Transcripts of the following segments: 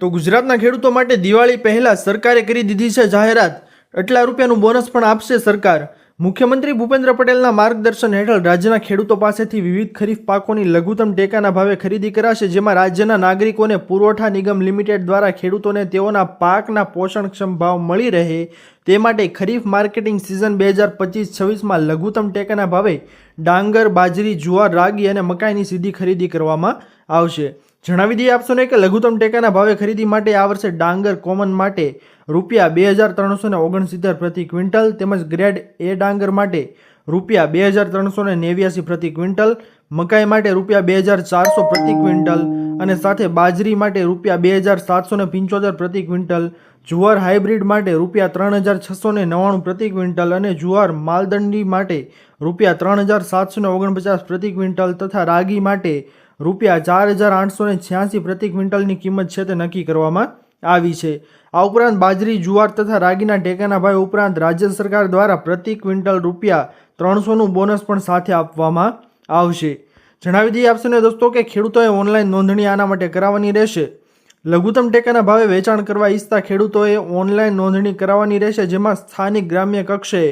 તો ગુજરાતના ખેડૂતો માટે દિવાળી પહેલાં સરકારે કરી દીધી છે જાહેરાત. એટલા રૂપિયાનું બોનસ પણ આપશે સરકાર. મુખ્યમંત્રી ભૂપેન્દ્ર પટેલના માર્ગદર્શન હેઠળ રાજ્યના ખેડૂતો પાસેથી વિવિધ ખરીફ પાકોની લઘુત્તમ ટેકાના ભાવે ખરીદી કરાશે, જેમાં રાજ્યના નાગરિકોને પુરવઠા નિગમ લિમિટેડ દ્વારા ખેડૂતોને તેઓના પાકના પોષણક્ષમ ભાવ મળી રહે તે માટે ખરીફ માર્કેટિંગ સિઝન બે હજાર પચીસ છવ્વીસમાં લઘુત્તમ ટેકાના ભાવે ડાંગર, બાજરી, જુવાર, રાગી અને મકાઈની સીધી ખરીદી કરવામાં આવશે. જણાવી દઈએ આપશો ને કે લઘુત્તમ ટેકાના ભાવે ખરીદી માટે આ વર્ષે ડાંગર કોમન માટે રૂપિયા બે હજાર ત્રણસો ને ઓગણસિત્તેર પ્રતિ ક્વિન્ટલ તેમજ ગ્રેડ એ ડાંગર માટે રૂપિયા બે હજાર ત્રણસો ને નેવ્યાસી પ્રતિ ક્વિન્ટલ, મકાઈ માટે રૂપિયા બે હજાર ચારસો પ્રતિ ક્વિન્ટલ અને સાથે બાજરી માટે રૂપિયા બે હજાર સાતસો ને પંચોતેર પ્રતિ ક્વિન્ટલ, જુવાર હાઇબ્રિડ માટે રૂપિયા ત્રણ હજાર છસો ને નવ્વાણું પ્રતિ ક્વિન્ટલ અને જુવાર માલદંડી માટે રૂપિયા ત્રણ હજાર સાતસો ને ઓગણપચાસ પ્રતિ ક્વિન્ટલ તથા રાગી માટે રૂપિયા ચાર હજાર આઠસો ને છ્યાસી પ્રતિ ક્વિન્ટલની કિંમત છે તે નક્કી કરવામાં આવી છે. આ ઉપરાંત બાજરી, જુવાર તથા રાગીના ટેકાના ભાવ ઉપરાંત રાજ્ય સરકાર દ્વારા પ્રતિ ક્વિન્ટલ રૂપિયા ત્રણસોનું બોનસ પણ સાથે આપવામાં આવશે. જણાવી દઈએ આપશોને દોસ્તો કે ખેડૂતોએ ઓનલાઈન નોંધણી આના માટે કરાવવાની રહેશે. લઘુત્તમ ટેકાના ભાવે વેચાણ કરવા ઈચ્છતા ખેડૂતોએ ઓનલાઈન નોંધણી કરાવવાની રહેશે, જેમાં સ્થાનિક ગ્રામ્ય કક્ષાએ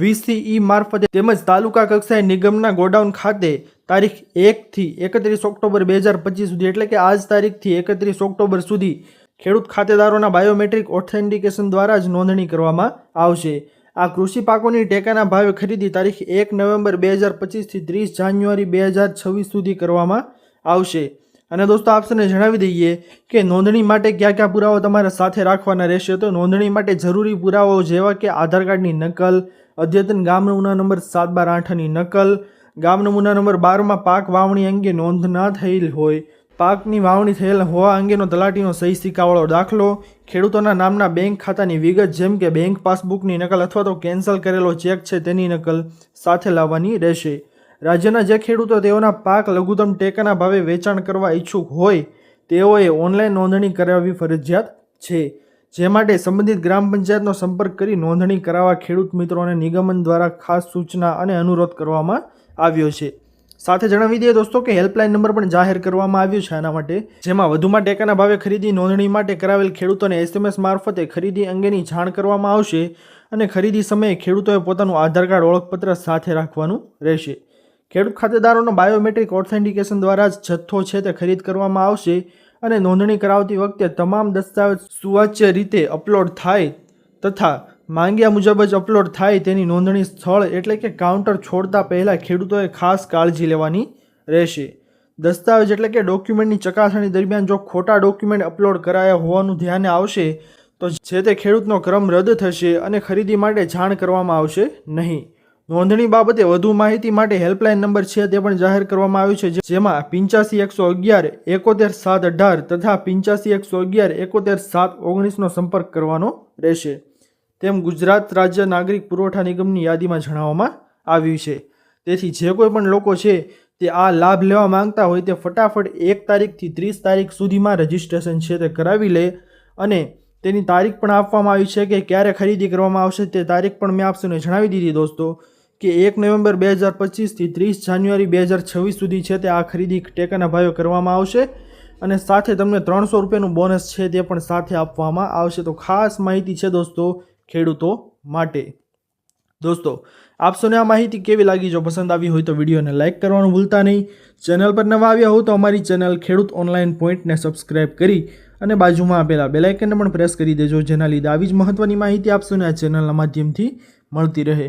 વીસથી ઈ મારફતે તેમજ તાલુકા કક્ષાએ નિગમના ગોડાઉન ખાતે તારીખ એકથી એકત્રીસ ઓક્ટોબર બે હજાર પચીસ સુધી, એટલે કે આજ તારીખથી એકત્રીસ ઓક્ટોબર સુધી ખેડૂત ખાતેદારોના બાયોમેટ્રિક ઓથેન્ટિકેશન દ્વારા જ નોંધણી કરવામાં આવશે. આ કૃષિ પાકોની ટેકાના ભાવે ખરીદી તારીખ એક નવેમ્બર બે હજાર પચીસથી ત્રીસ જાન્યુઆરી બે હજાર છવ્વીસ સુધી કરવામાં આવશે. અને દોસ્તો આપને જણાવી દઈએ કે નોંધણી માટે કયા કયા પુરાવા તમારે સાથે રાખવાના રહેશે તો નોંધણી માટે જરૂરી પુરાવાઓ જેવા કે આધાર કાર્ડની નકલ, અદ્યતન ગામ નમૂના નંબર સાત બાર આઠની નકલ, ગામ નમૂના નંબર બારમાં પાક વાવણી અંગે નોંધ ના થયેલ હોય, પાકની વાવણી થયેલ હોવા અંગેનો તલાટીનો સહી સિક્કાવાળો દાખલો, ખેડૂતોના નામના બેંક ખાતાની વિગત જેમ કે બેંક પાસબુકની નકલ અથવા તો કેન્સલ કરેલો ચેક છે તેની નકલ સાથે લાવવાની રહેશે. રાજ્યના જે ખેડૂતો તેઓના પાક લઘુત્તમ ટેકાના ભાવે વેચાણ કરવા ઈચ્છુક હોય, તેઓએ ઓનલાઈન નોંધણી કરાવવી ફરજિયાત છે. જે માટે સંબંધિત ગ્રામ પંચાયતનો સંપર્ક કરી નોંધણી કરાવવા ખેડૂત મિત્રોને નિગમન દ્વારા ખાસ સૂચના અને અનુરોધ કરવામાં આવ્યો છે. સાથે જણાવી દઈએ દોસ્તો કે હેલ્પલાઇન નંબર પણ જાહેર કરવામાં આવ્યો છે આના માટે, જેમાં વધુમાં ટેકાના ભાવે ખરીદી નોંધણી માટે કરાવેલ ખેડૂતોને એસએમએસ મારફતે ખરીદી અંગેની જાણ કરવામાં આવશે અને ખરીદી સમયે ખેડૂતોએ પોતાનું આધાર કાર્ડ ઓળખપત્ર સાથે રાખવાનું રહેશે. ખેડૂત ખાતેદારોનો બાયોમેટ્રિક ઓથેન્ટિકેશન દ્વારા જ જથ્થો છે તે ખરીદ કરવામાં આવશે અને નોંધણી કરાવતી વખતે તમામ દસ્તાવેજ સુવાચ્ય રીતે અપલોડ થાય તથા માંગ્યા મુજબ જ અપલોડ થાય તેની નોંધણી સ્થળ એટલે કે કાઉન્ટર છોડતા પહેલાં ખેડૂતોએ ખાસ કાળજી લેવાની રહેશે. દસ્તાવેજ એટલે કે ડોક્યુમેન્ટની ચકાસણી દરમિયાન જો ખોટા ડોક્યુમેન્ટ અપલોડ કરાયા હોવાનું ધ્યાને આવશે, તો જે તે ખેડૂતનો ક્રમ રદ થશે અને ખરીદી માટે જાણ કરવામાં આવશે નહીં. નોંધણી બાબતે વધુ માહિતી માટે હેલ્પલાઇન નંબર છે તે પણ જાહેર કરવામાં આવ્યું છે જેમાં પિંચાસી એકસો અગિયાર, એકોતેર સાત અઢાર તથા પિંચાસી એકસો અગિયાર, એકોતેર સાત ઓગણીસનો સંપર્ક કરવાનો રહેશે. તેમ ગુજરાત રાજ્ય નાગરિક પુરવઠા નિગમની યાદીમાં જણાવવામાં આવ્યું છે. તેથી જે કોઈ પણ લોકો છે તે આ લાભ લેવા માંગતા હોય તે ફટાફટ એક તારીખથી ત્રીસ તારીખ સુધીમાં રજિસ્ટ્રેશન છે તે કરાવી લે અને તેની તારીખ પણ આપવામાં આવી છે કે ક્યારે ખરીદી કરવામાં આવશે તે તારીખ પણ મેં આપને જણાવી દીધી દોસ્તો. કે એક નવેમ્બર બે હજાર પચીસથી ત્રીસ જાન્યુઆરી બે હજાર છવ્વીસ સુધી છે તે આ ખરીદી ટેકાના ભાવે કરવામાં આવશે અને સાથે તમને ત્રણસો રૂપિયાનું બોનસ છે તે પણ સાથે આપવામાં આવશે. તો ખાસ માહિતી છે દોસ્તો ખેડૂતો માટે. દોસ્તો આપસોને આ માહિતી કેવી લાગી? જો પસંદ આવી હોય તો વિડીયોને લાઇક કરવાનું ભૂલતા નહીં. ચેનલ પર નવા આવ્યા હો તો અમારી ચેનલ ખેડૂત ઓનલાઈન પોઈન્ટને સબસ્ક્રાઇબ કરી અને બાજુમાં આપેલા બેલાઇકનને પણ પ્રેસ કરી દેજો, જેના લીધે આવી જ મહત્ત્વની માહિતી આપશોને આ ચેનલના માધ્યમથી મળતી રહે.